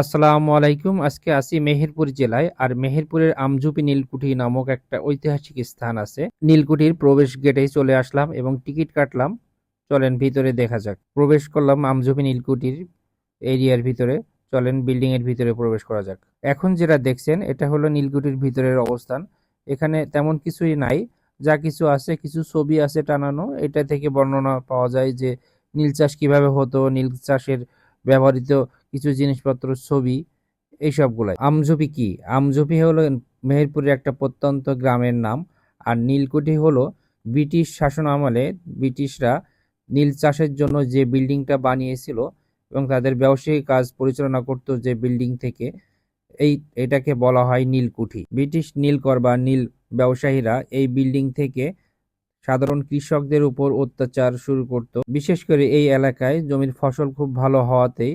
আসসালামু আলাইকুম। আজকে আসি মেহেরপুর জেলায়, আর মেহেরপুরের আমজুপি নীলকুঠি নামক একটা ঐতিহাসিক স্থান আছে। নীলকুঠির প্রবেশ গেটেই চলে আসলাম এবং টিকিট কাটলাম। চলেন ভিতরে দেখা যাক। প্রবেশ করলাম আমজুপি নীলকুঠির এরিয়ার ভিতরে। চলেন বিল্ডিং এর ভিতরে প্রবেশ করা যাক। এখন যেটা দেখছেন, এটা হলো নীলকুঠির ভিতরের অবস্থান। এখানে তেমন কিছুই নাই। যা কিছু আছে, কিছু ছবি আছে টানানো। এটা থেকে বর্ণনা পাওয়া যায় যে নীল চাষ কীভাবে হতো, নীল চাষের ব্যবহৃত কিছু জিনিসপত্র, ছবি, এইসবগুলাই। আমঝুপি কি? আমঝুপি হলো মেহেরপুরের একটা প্রত্যন্ত গ্রামের নাম, আর নীলকুঠি হলো ব্রিটিশ শাসন আমলে ব্রিটিশরা নীল চাষের জন্য যে বিল্ডিংটা বানিয়েছিল এবং তাদের ব্যবসায়িক কাজ পরিচালনা করতো যে বিল্ডিং থেকে, এই, এটাকে বলা হয় নীলকুঠি। ব্রিটিশ নীলকর বা নীল ব্যবসায়ীরা এই বিল্ডিং থেকে সাধারণ কৃষকদের উপর অত্যাচার শুরু করত। বিশেষ করে এই এলাকায় জমির ফসল খুব ভালো হওয়াতেই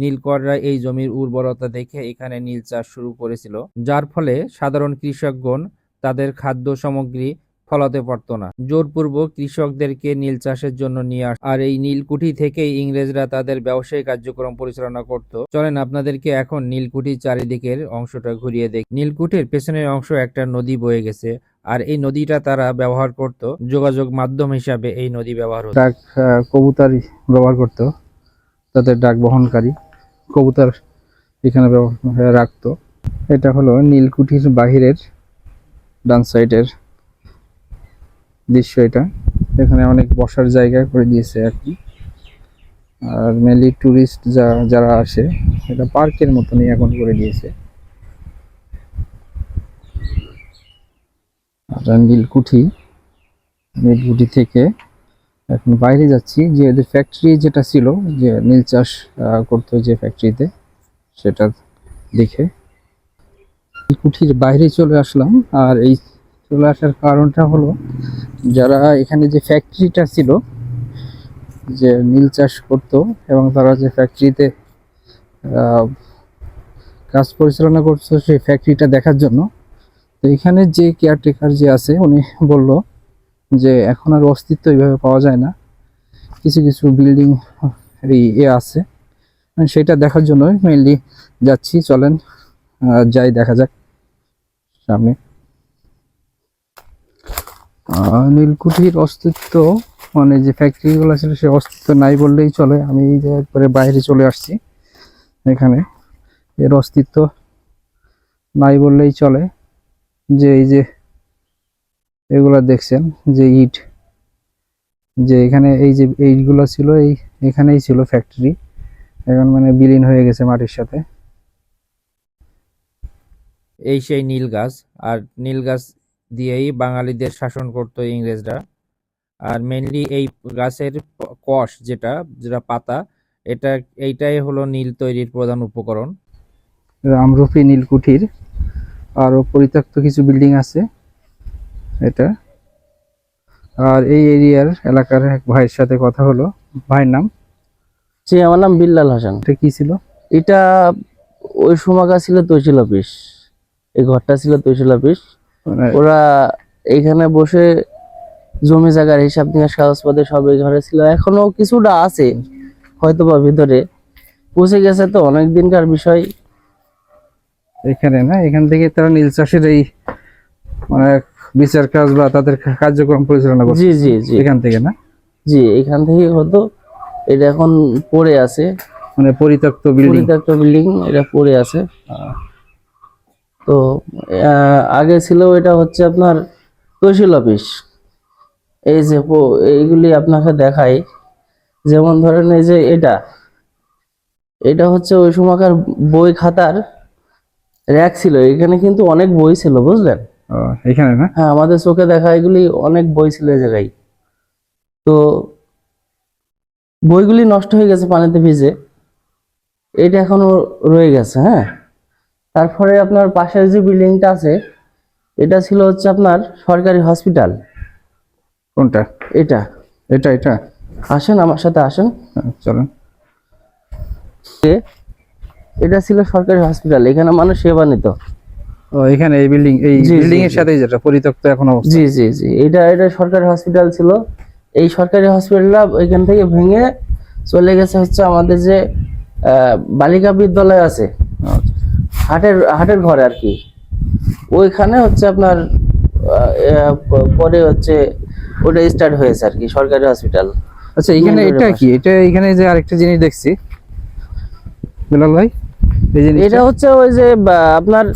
নীলকররা এই জমির উর্বরতা দেখে এখানে নীল চাষ শুরু করেছিল, যার ফলে সাধারণ কৃষকগণ তাদের খাদ্য সামগ্রী ফলাতে পারত না। জোরপূর্বক কৃষকদেরকে নীল চাষের জন্য নিয়ে আস আর এই নীলকুঠি থেকেই ইংরেজরা তাদের ব্যবসায়িক কার্যক্রম পরিচালনা করত। চলেন আপনাদেরকে এখন নীলকুঠির চারিদিকের অংশটা ঘুরিয়ে দেখ। নীলকুঠির পেছনের অংশ একটা নদী বয়ে গেছে, আর এই নদীটা তারা ব্যবহার করত, যোগাযোগ মাধ্যম হিসাবে এই নদী ব্যবহার হতো। কবুতর ব্যবহার করত। তাদের ডাক বহনকারী কবুতর এখানে রাখতো। এটা হলো নীলকুঠির বাহিরের ডান সাইডের দৃশ্য এটা। এখানে অনেক বসার জায়গা করে দিয়েছে আর কি। আর মেনলি ট্যুরিস্ট যা, যারা আসে, এটা পার্কের মতনই এখন করে দিয়েছে। আর নীলকুঠি নীলকুঠি থেকে এখন বাইরে যাচ্ছি, যে এদের ফ্যাক্টরি যেটা ছিল, যে নীল চাষ করতো যে ফ্যাক্টরিতে সেটা দেখে কুঠির বাইরে চলে আসলাম। আর এই চলে আসার কারণটা হলো, যারা এখানে যে ফ্যাক্টরিটা ছিল, যে নীল চাষ করতো এবং তারা যে ফ্যাক্টরিতে কাজ পরিচালনা করতো সেই ফ্যাক্টরিটা দেখার জন্য, তো এখানে যে কেয়ারটেকার যে আছে, উনি বলল যে এখন আর অস্তিত্ব এইভাবে পাওয়া যায় না। কিছু কিছু বিল্ডিং এ আছে। আমি সেটা দেখার জন্য মেইনলি যাচ্ছি, চলেন যাই, দেখা যাক সামনে। নীলকুঠির অস্তিত্ব মানে যে ফ্যাক্টরিগুলো ছিল সে অস্তিত্ব নাই বললেই চলে। আমি এই যে একবারে বাইরে চলে আসছি এখানে। এর অস্তিত্ব নাই বললেই চলে। যে এই যে এগুলা দেখছেন যে ইট যে এখানে এই যে এইগুলো ছিল এই এখানেই ছিল ফ্যাক্টরি এখন মানে বিলীন হয়ে গেছে মাটির সাথে। এই সেই নীল গাছ আর নীল গাছ দিয়েই বাঙালিদের শাসন করতো ইংরেজরা। আর মেনলি এই গাছের কষ যেটা যেটা পাতা এটা এইটাই হলো নীল তৈরির প্রধান উপকরণ। রামরূপী নীলকুঠির আরও পরিত্যক্ত কিছু বিল্ডিং আছে। এটা। আর এই এরিয়ার এলাকার এক ভাইয়ের সাথে কথা হলো। ভাইয়ের নাম? জি আমার নাম বিল্লাল হাসান। এটা কি ছিল? এটা ওই সময়কার ছিল তৈশিল অফিস এই ঘরটা ছিল তৈশিল অফিস মানে ওরা এইখানে বসে জমি জায়গার হিসাব নিকাশ কাগজপত্র সব এই ঘরে ছিল। এখনও কিছুটা আছে হয়তো বা ভিতরে। পৌঁছে গেছে তো অনেক দিনকার বিষয়। এখানে না এখান থেকে তারা নীল চাষের এই মানে বিচার কাজ বা তাদের কার্যক্রম পরিচালনা করছে। জি জি জি। এখান থেকে না? জি এখান থেকে হতো এটা এখন পড়ে আছে। মানে পরিত্যক্ত বিল্ডিং পরিত্যক্ত বিল্ডিং এটা পড়ে আছে। তো আগে ছিল এটা হচ্ছে আপনার তহসিল অফিস। এই যে এইগুলি আপনাকে দেখাই। যেমন ধরেন এই যে এটা। এটা হচ্ছে ওই সময়কার বই খাতার র্যাক ছিল। এখানে কিন্তু অনেক বই ছিল বুঝলেন? এখানে না? হ্যাঁ আমাদের চোখে দেখা এগুলি অনেক বই ছিল এই জায়গায়। তো বইগুলি নষ্ট হয়ে গেছে পানিতে ভিজে। এটা এখনও রয়ে গেছে হ্যাঁ। তারপরে আপনার পাশের যে বিল্ডিংটা আছে এটা ছিল হচ্ছে আপনার সরকারি হসপিটাল। কোনটা? এটা। এটা এটা? আসেন আমার সাথে আসেন। হ্যাঁ, চলেন। এটা ছিল সরকারি হসপিটাল এখানে মানুষ সেবা নিত। এখানে এই বিল্ডিং এই বিল্ডিং এর সাথেই যেটা পরিত্যক্ত এখন জি জি জি। এটা এটা সরকারি হসপিটাল ছিল। এই সরকারি হসপিটালটা এখান থেকে ভেঙে চলে গেছে হচ্ছে আমাদের যে বালিকা বিদ্যালয় আছে। হাটের হাটের ঘরে আর কি। ওইখানে হচ্ছে আপনার পরে হচ্ছে ওটা স্টার্ট হয়েছে আর কি সরকারি হসপিটাল আচ্ছা এখানে এটা কি? এটা এখানে যে আরেকটা জিনিস দেখছি। বিলাল ভাই এটা হচ্ছে ওই যে আপনার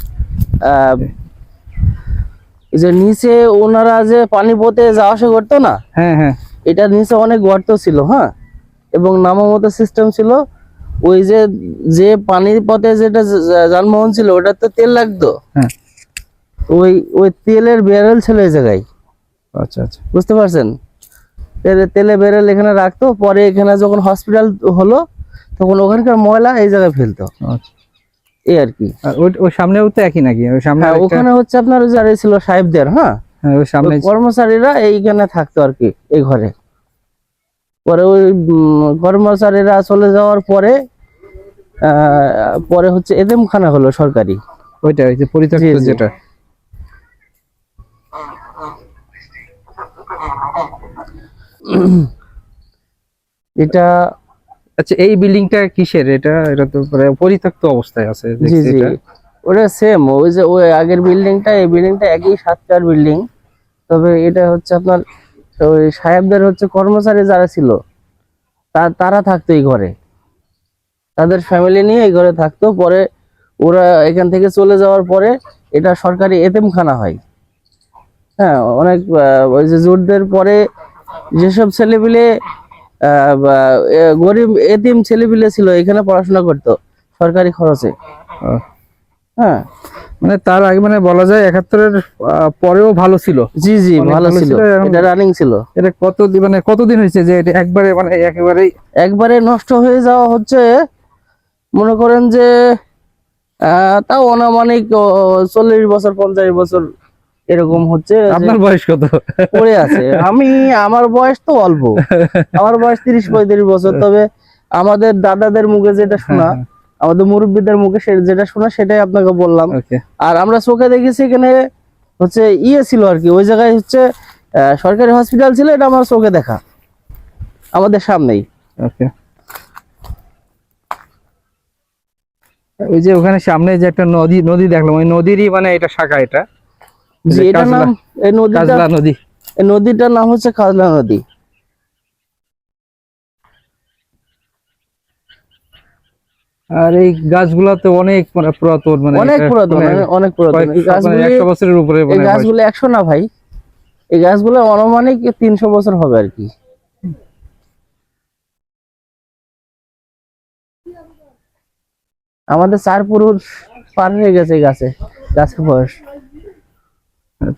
যে নিচে ওনারা যে পানি পথে যাওয়া আসা করতো না হ্যাঁ হ্যাঁ। এটা নিচে অনেক গর্ত ছিল হ্যাঁ? এবং নামামতো সিস্টেম ছিল। ওই যে যে পানির পথে যেটা যানবাহন ছিল ওটা তো তেল লাগতো। হ্যাঁ। ওই ওই তেলের ব্যারেল ছিল এই জায়গায়। আচ্ছা আচ্ছা। বুঝতে পারছেন? তেলে তেলে ব্যারেল এখানে রাখতো পরে এখানে যখন হসপিটাল হলো তখন ওখানকার ময়লা এই জায়গায় ফেলতো। আচ্ছা। এই আর কি। ওই সামনেও তো একই নাকি? ওই সামনে হ্যাঁ ওখানে হচ্ছে আপনার যারা ছিল সাহেবদের হ্যাঁ? হ্যাঁ ওই সামনে কর্মচারীরা এইখানে থাকতো আর কি এই ঘরে। পরে ওই কর্মচারীরা চলে যাওয়ার পরে পরে হচ্ছে এদেমখানা হলো সরকারি। ওইটা ওই যে পরিত্যক্ত। যেটা। এটা আচ্ছা এই বিল্ডিংটা কিসের? এটা এটা তো প্রায় পরিত্যক্ত অবস্থায় আছে জি জি। ওটা সেম ওই যে ওই আগের বিল্ডিংটা এই বিল্ডিংটা একই সাতটার বিল্ডিং। তবে এটা হচ্ছে আপনার ওই সাহেবদের হচ্ছে কর্মচারী যারা ছিল তারা থাকতো এই ঘরে। তাদের ফ্যামিলি নিয়ে এই ঘরে থাকতো। পরে ওরা এখান থেকে চলে যাওয়ার পরে এটা সরকারি এতিমখানা হয়। হ্যাঁ অনেক ওই যে জোটদের পরে যেসব ছেলেপিলে গরিব এতিম ছেলেপিলে ছিল এখানে পড়াশোনা করতো সরকারি খরচে। হ্যাঁ। মানে তার আগে মানে বলা যায় একাত্তরের পরেও ভালো ছিল। জি জি ভালো ভালো ছিল। এটা রানিং ছিল। এটা কত মানে কতদিন হয়েছে যে এটা একবারে মানে একেবারেই একবারে নষ্ট হয়ে যাওয়া হচ্ছে। মনে করেন যে তাও অনামানিক চল্লিশ বছর পঞ্চাশ বছর এরকম হচ্ছে আপনার বয়স কত? পড়ে আছে। আমি আমার বয়স তো অল্প। আমার বয়স তিরিশ পঁয়ত্রিশ বছর। তবে আমাদের দাদাদের মুখে যেটা শোনা হ্যাঁ, আমাদের মুরব্বীদের মুখে যেটা শোনা সেটাই আপনাকে বললাম। আর আমরা চোখে দেখেছি এখানে হচ্ছে ইয়ে ছিল আর কি ওই জায়গায় হচ্ছে সরকারি হসপিটাল ছিল এটা আমার চোখে দেখা। আমাদের সামনেই। ওই যে ওখানে সামনে যে একটা নদী নদী দেখলাম। ওই নদীরই মানে এটা শাখা এটা। জি যে নাম এই নদীটা কাজলা নদী। এই নদীটার নাম হচ্ছে কাজলা নদী। আর এই গাছগুলা তো অনেক মানে পুরাতন মানে অনেক পুরাতন মানে অনেক- পুরাতন। এই মানে গাছগুলি বছরের উপরে এই মানে গাছগুলো একশো না ভাই। এই গাছগুলো অনুমানিক তিনশো বছর হবে আর কি। আমাদের চার পুরুষ পার হয়ে গেছে গাছে গাছের বয়স।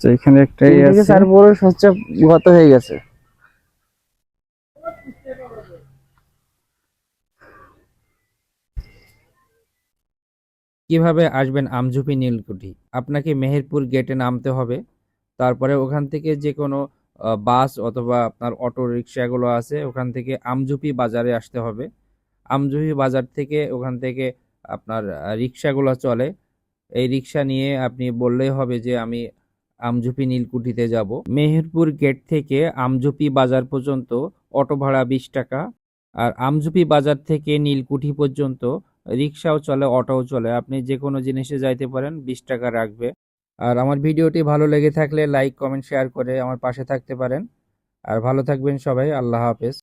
আচ্ছা এখানে একটা আছে। চার পুরুষ হচ্ছে গত হয়ে গেছে। কীভাবে আসবেন আমঝুপি নীলকুঠি? আপনাকে মেহেরপুর গেটে নামতে হবে। তারপরে ওখান থেকে যে কোনো আহ, বাস অথবা আপনার অটো রিক্সাগুলো আছে ওখান থেকে আমঝুপি বাজারে আসতে হবে। আমঝুপি বাজার থেকে ওখান থেকে আপনার রিক্সাগুলো চলে। এই রিক্সা নিয়ে আপনি বললেই হবে যে আমি আমঝুপি নীলকুঠিতে যাব। মেহেরপুর গেট থেকে আমঝুপি বাজার পর্যন্ত অটো ভাড়া বিশ টাকা। আর আমঝুপি বাজার থেকে নীলকুঠি পর্যন্ত রিক্সাও চলে, অটোও চলে। আপনি যে কোনো জিনিসে যাইতে পারেন, বিশ টাকা রাখবে। আর আমার ভিডিওটি ভালো লেগে থাকলে লাইক, কমেন্ট, শেয়ার করে আমার পাশে থাকতে পারেন। আর ভালো থাকবেন সবাই, আল্লাহ হাফেজ।